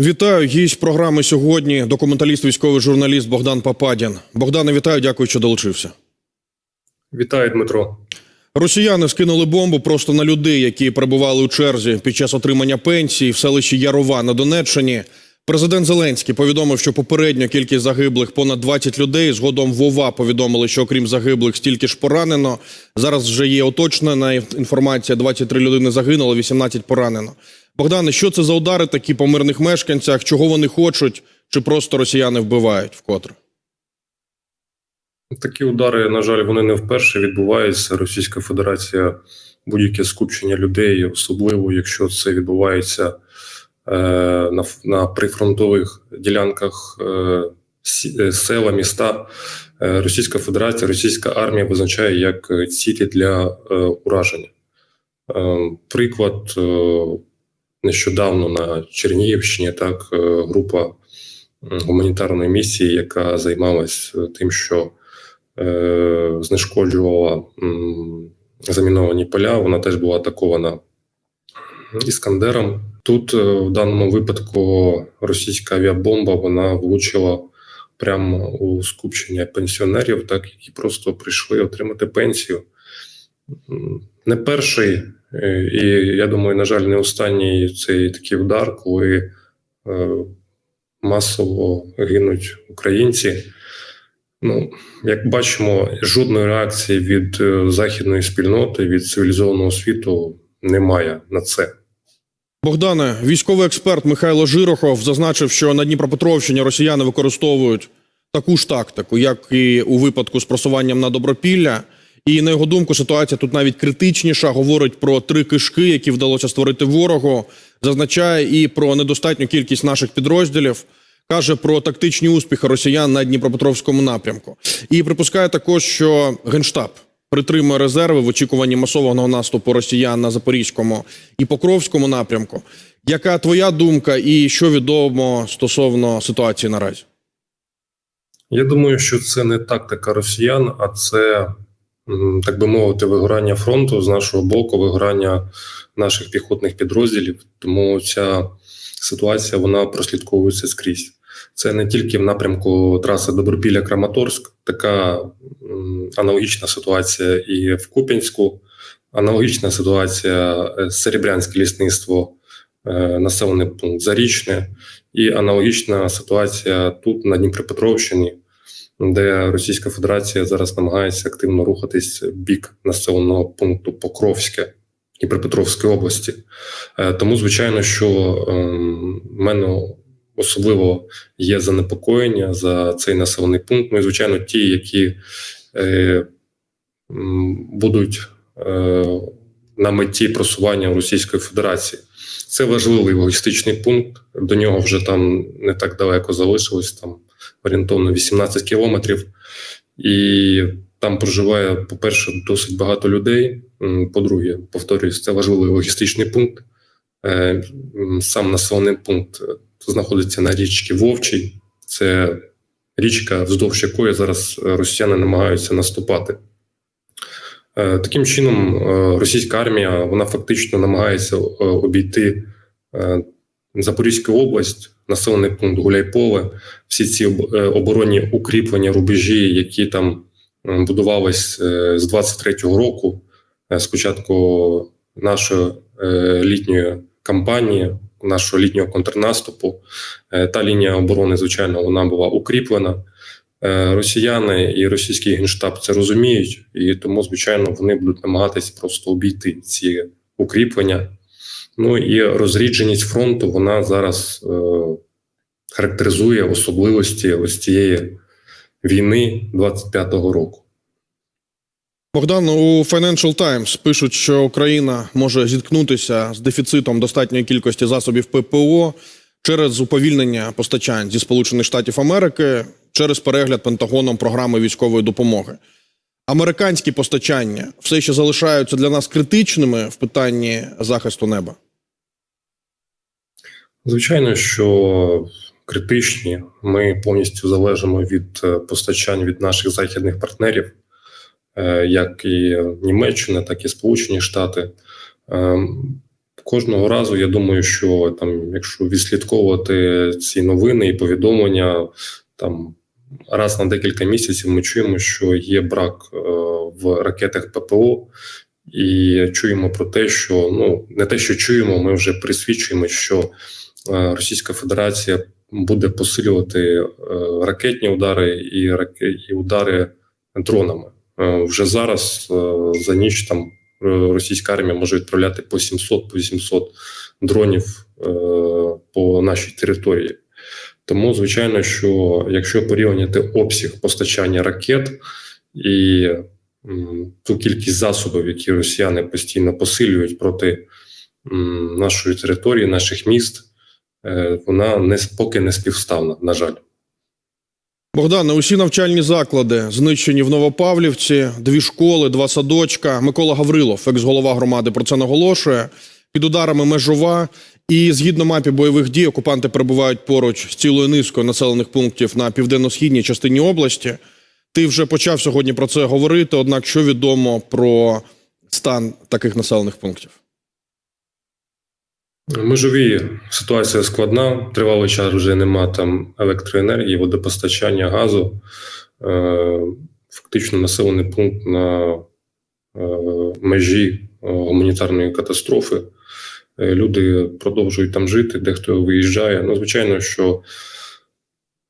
Вітаю, гість програми сьогодні. Документаліст, військовий журналіст Богдан Пападін. Богдане, вітаю, дякую, що долучився. Вітаю, Дмитро. Росіяни скинули бомбу просто на людей, які перебували у черзі під час отримання пенсії в селищі Ярова на Донеччині. Президент Зеленський повідомив, що попередньо кількість загиблих понад 20 людей. Згодом Вова повідомили, що окрім загиблих стільки ж поранено. Зараз вже є уточнена інформація: 23 людини загинуло, 18 поранено. Богдане, що це за удари такі по мирних мешканцях? Чого вони хочуть? Чи просто росіяни вбивають вкотре? Такі удари, на жаль, вони не вперше відбуваються. Російська Федерація будь-яке скупчення людей, особливо якщо це відбувається е, на, на прифронтових ділянках е, е, села, міста. Е, Російська Федерація, російська армія визначає як цілі для е, ураження. Е, приклад е, нещодавно на Чернігівщині так е, група гуманітарної місії, яка займалась е, тим, що е, знешкоджувала м, заміновані поля. Вона теж була атакована іскандером. Тут е, в даному випадку російська авіабомба вона влучила прямо у скупчення пенсіонерів, так які просто прийшли отримати пенсію. Не перший, і я думаю, на жаль, не останній цей такий удар, коли е, масово гинуть українці. Ну, як бачимо, жодної реакції від е, західної спільноти, від цивілізованого світу немає на це. Богдане, військовий експерт Михайло Жирохов зазначив, що на Дніпропетровщині росіяни використовують таку ж тактику, як і у випадку з просуванням на Добропілля. І на його думку, ситуація тут навіть критичніша. Говорить про три кишки, які вдалося створити ворогу. Зазначає і про недостатню кількість наших підрозділів. Каже про тактичні успіхи росіян на Дніпропетровському напрямку. І припускає також, що генштаб притримує резерви в очікуванні масованого наступу росіян на Запорізькому і Покровському напрямку. Яка твоя думка, і що відомо стосовно ситуації наразі? Я думаю, що це не тактика росіян, а це, так би мовити, вигорання фронту з нашого боку, вигорання наших піхотних підрозділів. Тому ця ситуація вона прослідковується скрізь. Це не тільки в напрямку траси Добропілля Краматорськ, така аналогічна ситуація і в Куп'янську, аналогічна ситуація е, Серебрянське лісництво, е, населений пункт Зарічне, і аналогічна ситуація тут на Дніпропетровщині, де Російська Федерація зараз намагається активно рухатись бік населеного пункту Покровське Дніпропетровської області. Е, Тому, звичайно, що ем, в мене особливо є занепокоєння за цей населений пункт. Ну і звичайно, ті, які е, будуть е, на меті просування Російської Федерації. Це важливий логістичний пункт. До нього вже там не так далеко залишилось, там орієнтовно 18 кілометрів. І там проживає, по-перше, досить багато людей. По-друге, повторюсь, це важливий логістичний пункт. Е, Сам населений пункт е, знаходиться на річці Вовчий. Це річка, вздовж якої зараз росіяни намагаються наступати. Е, Таким чином, російська армія вона фактично намагається обійти Запорізьку область, населений пункт Гуляйполе, всі ці е, оборонні укріплення, рубежі, які там е, будувались е, з 23-го року, спочатку нашої літньої кампанії, нашого літнього контрнаступу. Та лінія оборони, звичайно, вона була укріплена. Росіяни і російський генштаб це розуміють, і тому, звичайно, вони будуть намагатись просто обійти ці укріплення. Ну і розрідженість фронту вона зараз е, характеризує особливості ось цієї війни 25-го року. Богдан, у Financial Times пишуть, що Україна може зіткнутися з дефіцитом достатньої кількості засобів ППО через уповільнення постачань зі Сполучених Штатів Америки через перегляд Пентагоном програми військової допомоги. Американські постачання все ще залишаються для нас критичними в питанні захисту неба. Звичайно, що критичні. Ми повністю залежимо від е, постачань від наших західних партнерів, е, як і Німеччина, так і Сполучені Штати. Ем, кожного разу я думаю, що там, якщо відслідковувати ці новини і повідомлення, там раз на декілька місяців ми чуємо, що є брак е, в ракетах ППО, і чуємо про те, що ну не те, що чуємо, ми вже присвідчуємо, що е, Російська Федерація буде посилювати е, ракетні удари і і удари дронами. Вже зараз за ніч там російська армія може відправляти по 700 по 800 дронів по нашій території. Тому, звичайно, що якщо порівняти обсяг постачання ракет і ту кількість засобів, які росіяни постійно посилюють проти нашої території, наших міст, е, вона не поки не співставна, на жаль. Богдане, усі навчальні заклади знищені в Новопавлівці, дві школи, два садочка. Микола Гаврилов, екс-голова громади, про це наголошує. Під ударами межова. І згідно мапі бойових дій, окупанти перебувають поруч з цілою низкою населених пунктів на південно-східній частині області. Ти вже почав сьогодні про це говорити. Однак, що відомо про стан таких населених пунктів? Межові ситуація складна. Тривалий час вже нема там електроенергії, водопостачання, газу. Е, Фактично населений пункт на е, межі е, гуманітарної катастрофи. Е, Люди продовжують там жити, дехто виїжджає. Ну, звичайно, що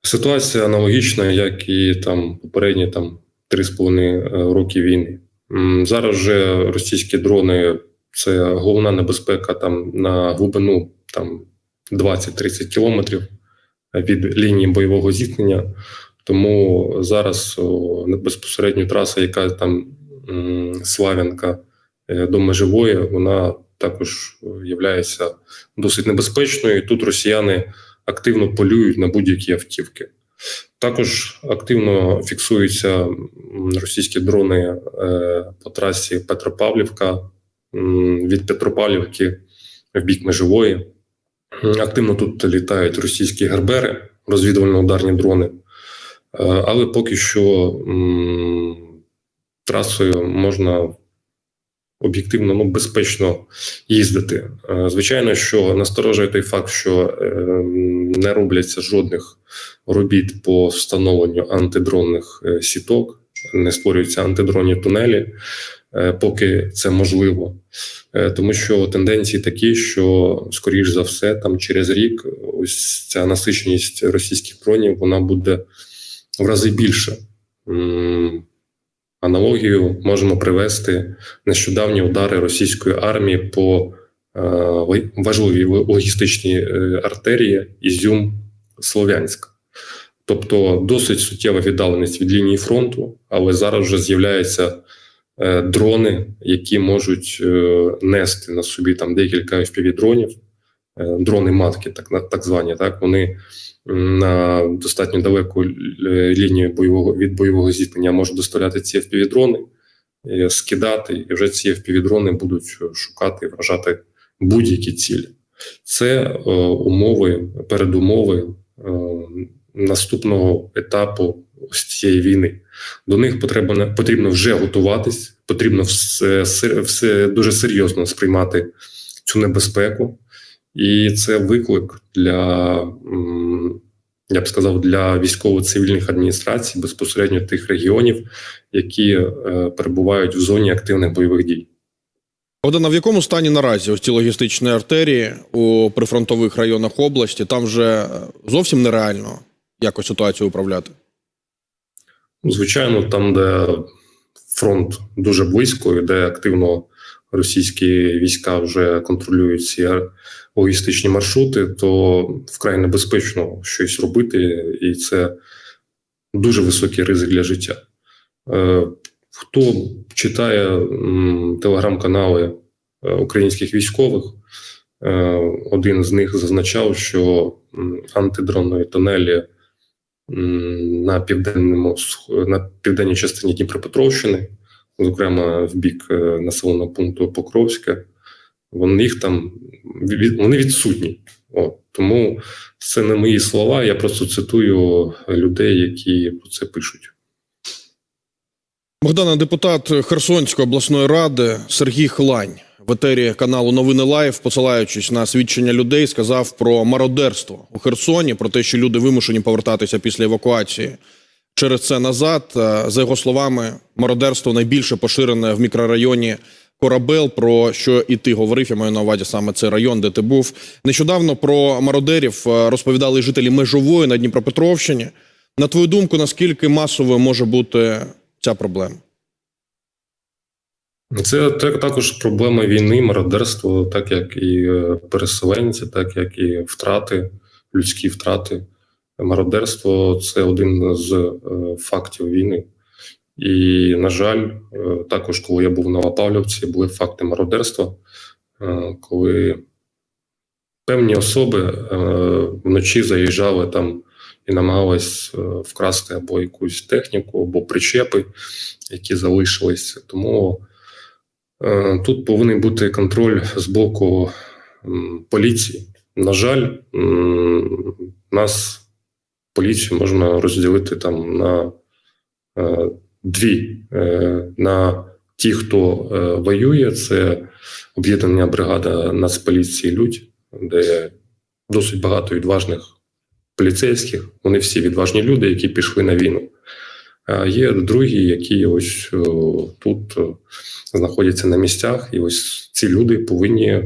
ситуація аналогічна, як і там попередні там 3,5 роки війни. Зараз вже російські дрони це головна небезпека там на глибину там 20-30 кілометрів від лінії бойового зіткнення. Тому зараз безпосередньо траса, яка там Славянка е, до межової, вона також є досить небезпечною. І тут росіяни активно полюють на будь-які автівки. Також активно фіксуються російські дрони е, по трасі Петропавлівка від Петропавлівки в бік межової. Активно тут літають російські гербери, розвідувально-ударні дрони. Е, Але поки що трасою можна об'єктивно ну, безпечно їздити. Е, Звичайно, що насторожує той факт, що е, не робляться жодних робіт по встановленню антидронних е, сіток, не створюються антидронні тунелі, е, поки це можливо. Тому що тенденції такі, що скоріш за все, там через рік ось ця насиченість російських дронів вона буде в рази більше. Аналогію можемо привести нещодавні удари російської армії по е, важливій логістичній е, артерії Ізюм-Слов'янськ. Тобто досить суттєва віддаленість від лінії фронту, але зараз вже з'являються е, дрони, які можуть нести на собі там декілька FPV-дронів, е, дрони матки, так, так звані. Так, вони на достатньо далеку лінію бойового від бойового зіткнення можуть доставляти ці FPV-дрони, е, скидати, і вже ці FPV-дрони будуть шукати і вражати будь-які цілі. Це е, умови, передумови е, наступного етапу ось цієї війни. До них потрібно, потрібно вже готуватись, потрібно все, все дуже серйозно сприймати цю небезпеку. І це виклик для, я б сказав, для військово-цивільних адміністрацій, безпосередньо тих регіонів, які е, перебувають в зоні активних бойових дій. Богдана, в якому стані наразі ось ці логістичні артерії у прифронтових районах області? Там вже зовсім нереально якось ситуацію управляти. Звичайно, там, де фронт дуже близько, і де активно російські війська вже контролюють ці логістичні маршрути, то вкрай небезпечно щось робити, і це дуже високий ризик для життя. Е, Хто читає телеграм-канали е, українських військових, е, один з них зазначав, що антидронної тунелі м, на південному на південній частині Дніпропетровщини, зокрема в бік е, населеного пункту Покровське. Вони їх там вони відсутні. От, тому це не мої слова. Я просто цитую людей, які про це пишуть. Богдана, депутат Херсонської обласної ради Сергій Хлань в етері каналу Новини Лайв, посилаючись на свідчення людей, сказав про мародерство у Херсоні, про те, що люди вимушені повертатися після евакуації через це назад. Е, За його словами, мародерство найбільше поширене в мікрорайоні Корабел, про що і ти говорив. Я маю на увазі саме цей район, де ти був. Нещодавно про мародерів е, розповідали жителі Межової на Дніпропетровщині. На твою думку, наскільки масовою може бути ця проблема? Це також проблема війни, мародерство, так як і е, переселенці, так як і втрати, людські втрати. Мародерство це один з е, фактів війни. І, на жаль, е, також, коли я був на Лапавлівці, були факти мародерства, е, коли певні особи вночі заїжджали там і намагались вкрасти або якусь техніку, або причепи, які залишились. Тому Тут повинен бути контроль з боку поліції. На жаль, нас поліцію можна розділити там на е, дві: Е, на ті, хто е, воює, це об'єднання бригада Нацполіції Людь, де досить багато відважних поліцейських. Вони всі відважні люди, які пішли на війну. А є другі, які ось о, тут о, знаходяться на місцях, і ось ці люди повинні,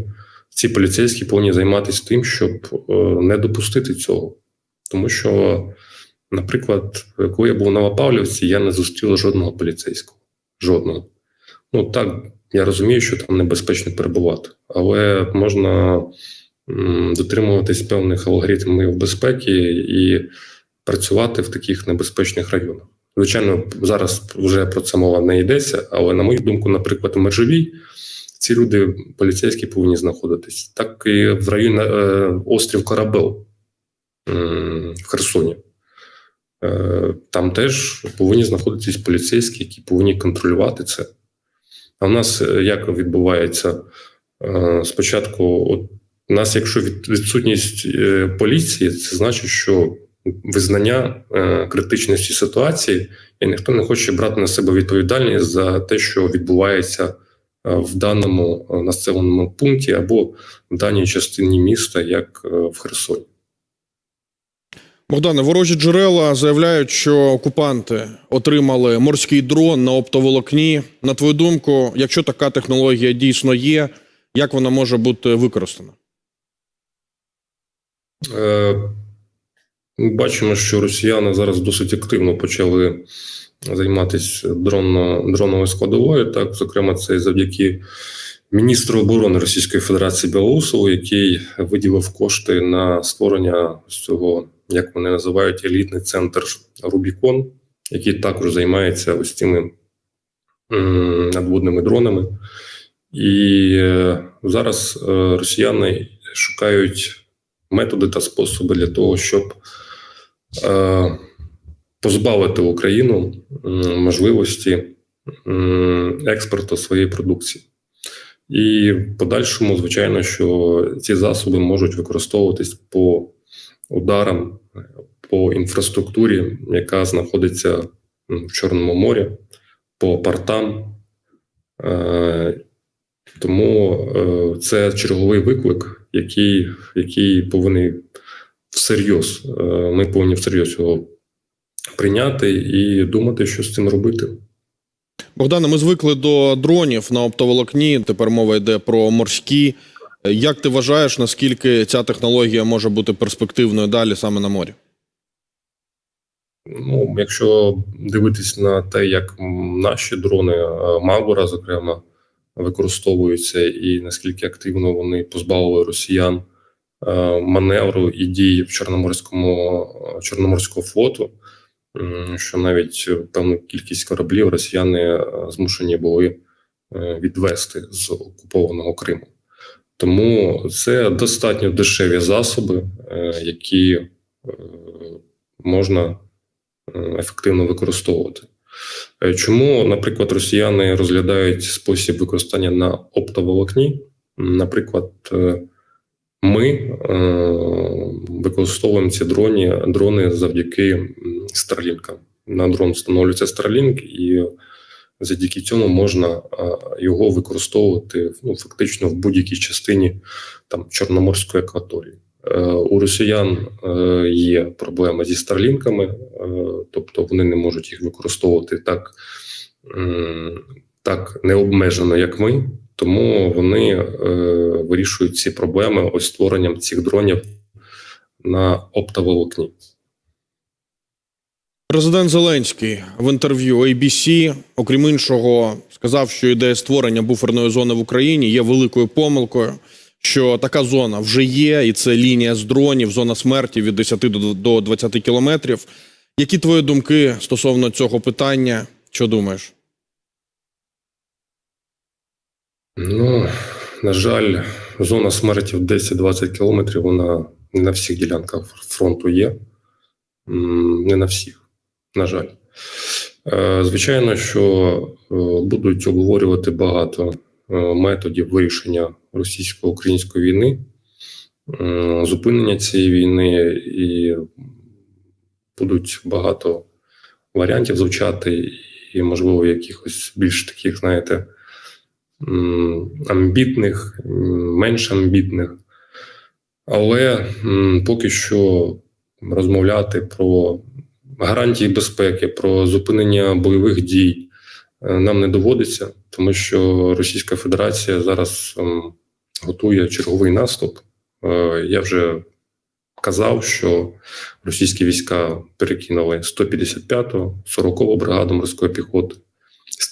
ці поліцейські повинні займатися тим, щоб е, не допустити цього. Тому що, наприклад, коли я був на Лапавлівці, я не зустрів жодного поліцейського. Жодного. Ну так, я розумію, що там небезпечно перебувати, але можна м, дотримуватись певних алгоритмів безпеки і працювати в таких небезпечних районах. Звичайно, зараз вже про це мова не йдеться, але на мою думку, наприклад, у Межовій ці люди поліцейські повинні знаходитись. Так і в районі е, острів Корабел в Херсоні. Е, там теж повинні знаходитись поліцейські, які повинні контролювати це. А в нас е, як відбувається? Е, спочатку, от, у нас, якщо від, відсутність поліції, це значить, що визнання критичності ситуації, і ніхто не хоче брати на себе відповідальність за те, що відбувається в даному населеному пункті або в даній частині міста, як в Херсоні. Богдане, ворожі джерела заявляють, що окупанти отримали морський дрон на оптоволокні. На твою думку, якщо така технологія дійсно є, як вона може бути використана? Е, бачимо, що росіяни зараз досить активно почали займатися дронно, дроновою складовою. Так, зокрема, це завдяки міністру оборони Російської Федерації Білоусову, який виділив кошти на створення цього, як вони називають, елітний центр Рубікон, який також займається ось цими надводними дронами. І е, зараз е, росіяни шукають методи та способи для того, щоб е, позбавити Україну можливості експорту своєї продукції. І в подальшому, звичайно, що ці засоби можуть використовуватись по ударам по інфраструктурі, яка знаходиться в Чорному морі, по портам. Е, Тому е, це черговий виклик, який, який повинен всерйоз. е, Ми повинні всерйоз його прийняти і думати, що з цим робити. Богдане, ми звикли до дронів на оптоволокні. Тепер мова йде про морські. Як ти вважаєш, наскільки ця технологія може бути перспективною далі саме на морі? Ну, якщо дивитись на те, як наші дрони е, Магора, зокрема, використовуються, і наскільки активно вони позбавили росіян е, маневру і дій в Чорноморському е, Чорноморського флоту, що навіть певну кількість кораблів росіяни змушені були відвести з окупованого Криму. Тому це достатньо дешеві засоби, е, які е, можна е, ефективно використовувати. Чому, наприклад, росіяни розглядають спосіб використання на оптоволокні? Наприклад, ми використовуємо ці дроні, дрони завдяки Starlink. На дрон встановлюється Starlink, і завдяки цьому можна його використовувати ну, фактично в будь-якій частині там Чорноморської акваторії. Е, У росіян е, є проблема зі старлінками, е, тобто вони не можуть їх використовувати так, так необмежено, як ми. Тому вони вирішують ці проблеми ось створенням цих дронів на оптоволокні. Президент Зеленський в інтерв'ю ABC, окрім іншого, сказав, що ідея створення буферної зони в Україні є великою помилкою. Що така зона вже є, і це лінія з дронів, зона смерті від 10 до- до 20 кілометрів. Які твої думки стосовно цього питання? Що думаєш? Ну, на жаль, зона смерті в 10-20 кілометрів, вона не на всіх ділянках фронту є. Не на всіх, на жаль. Е, Звичайно, що е, будуть обговорювати багато е, методів вирішення російсько-української війни, зупинення цієї війни, і будуть багато варіантів звучати, і, можливо, якихось більш таких, знаєте, амбітних, менш амбітних. Але поки що розмовляти про гарантії безпеки, про зупинення бойових дій е, нам не доводиться, тому що Російська Федерація зараз ем, готує черговий наступ. Е, Я вже казав, що російські війська перекинули 155-ту, 40-ту бригаду морської піхоти,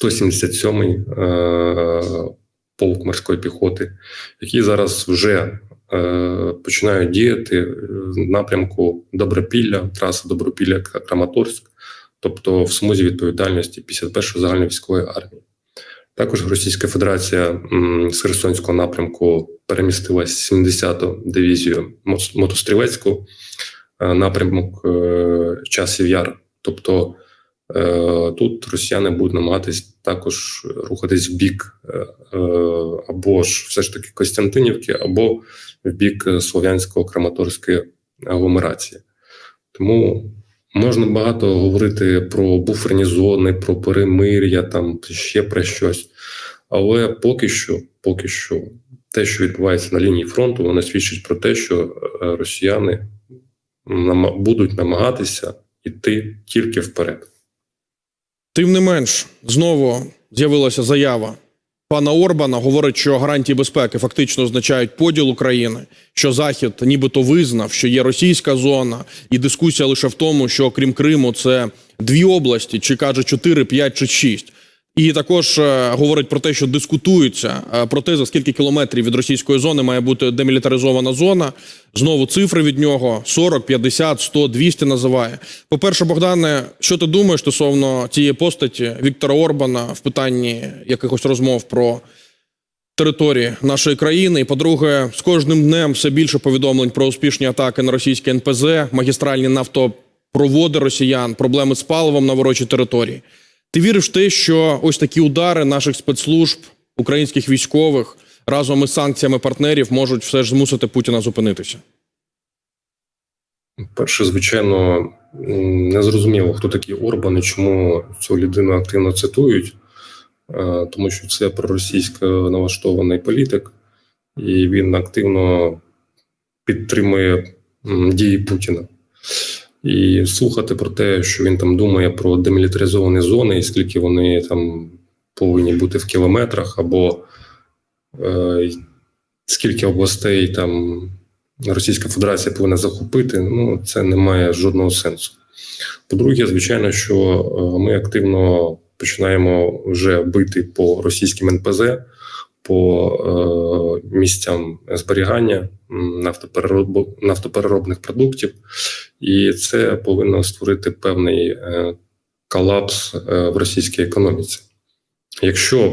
177-й е, полк морської піхоти, які зараз вже починають діяти в напрямку Добропілля, траса Добропілля Краматорськ, тобто в смузі відповідальності 51-ї загальновійськової армії. Також Російська Федерація з Херсонського напрямку перемістила 70-ту дивізію мотострілецьку е, напрямок е, часів яр. Тобто е, тут росіяни будуть намагатись також рухатись в бік е, е, або ж все ж таки Костянтинівки, або в бік е, Слов'янсько-Краматорської агломерації. Тому можна багато говорити про буферні зони, про перемир'я, там ще про щось. Але поки що, поки що, те, що відбувається на лінії фронту, воно свідчить про те, що е, росіяни будуть намагатися йти тільки вперед. Тим не менш, знову з'явилася заява пана Орбана. Говорить, що гарантії безпеки фактично означають поділ України, що Захід нібито визнав, що є російська зона, і дискусія лише в тому, що крім Криму, це дві області, чи каже 4, 5 чи 6. І також е, говорить про те, що дискутується е, про те, за скільки кілометрів від російської зони має бути демілітаризована зона. Знову цифри від нього 40, 50, 100, 200 називає. По-перше, Богдане, що ти думаєш стосовно цієї постаті Віктора Орбана в питанні якихось розмов про території нашої країни? І по-друге, з кожним днем все більше повідомлень про успішні атаки на російське НПЗ, магістральні нафтопроводи росіян, проблеми з паливом на ворочій території. Ти віриш в те, що ось такі удари наших спецслужб, українських військових разом із санкціями партнерів можуть все ж змусити Путіна зупинитися? Перше, звичайно, не зрозуміло, хто такий Орбан і чому цю людину активно цитують, Е, тому що це проросійсько налаштований політик, і він активно підтримує дії Путіна. І слухати про те, що він там думає про демілітаризовані зони, і скільки вони там повинні бути в кілометрах, або е, скільки областей там Російська Федерація повинна захопити, ну це не має жодного сенсу. По-друге, звичайно, що е, ми активно починаємо вже бити по російським НПЗ, по е, місцям зберігання нафтоперероб... нафтопереробних продуктів, і це повинно створити певний е, колапс е, в російській економіці. Якщо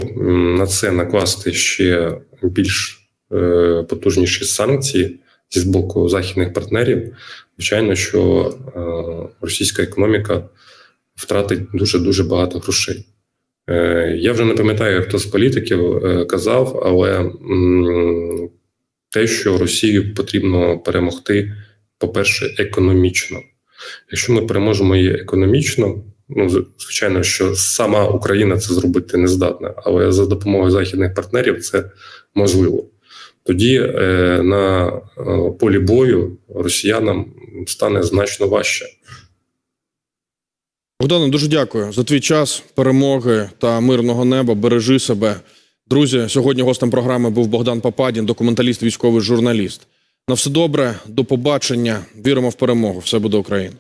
на це накласти ще більш е, потужніші санкції зі боку західних партнерів, звичайно, що е, російська економіка втратить дуже дуже багато грошей. Е, Я вже не пам'ятаю, хто з політиків е, казав, але те, що Росію потрібно перемогти, по-перше, економічно. Якщо ми переможемо її економічно, Ну, звичайно, що сама Україна це зробити не здатна, але за допомогою західних партнерів це можливо. Тоді е, на полі бою росіянам стане значно важче. Богдане, дуже дякую за твій час, перемоги та мирного неба. Бережи себе. Друзі, сьогодні гостем програми був Богдан Пападін, документаліст, військовий журналіст. На все добре, до побачення. Віримо в перемогу. Все буде Україна.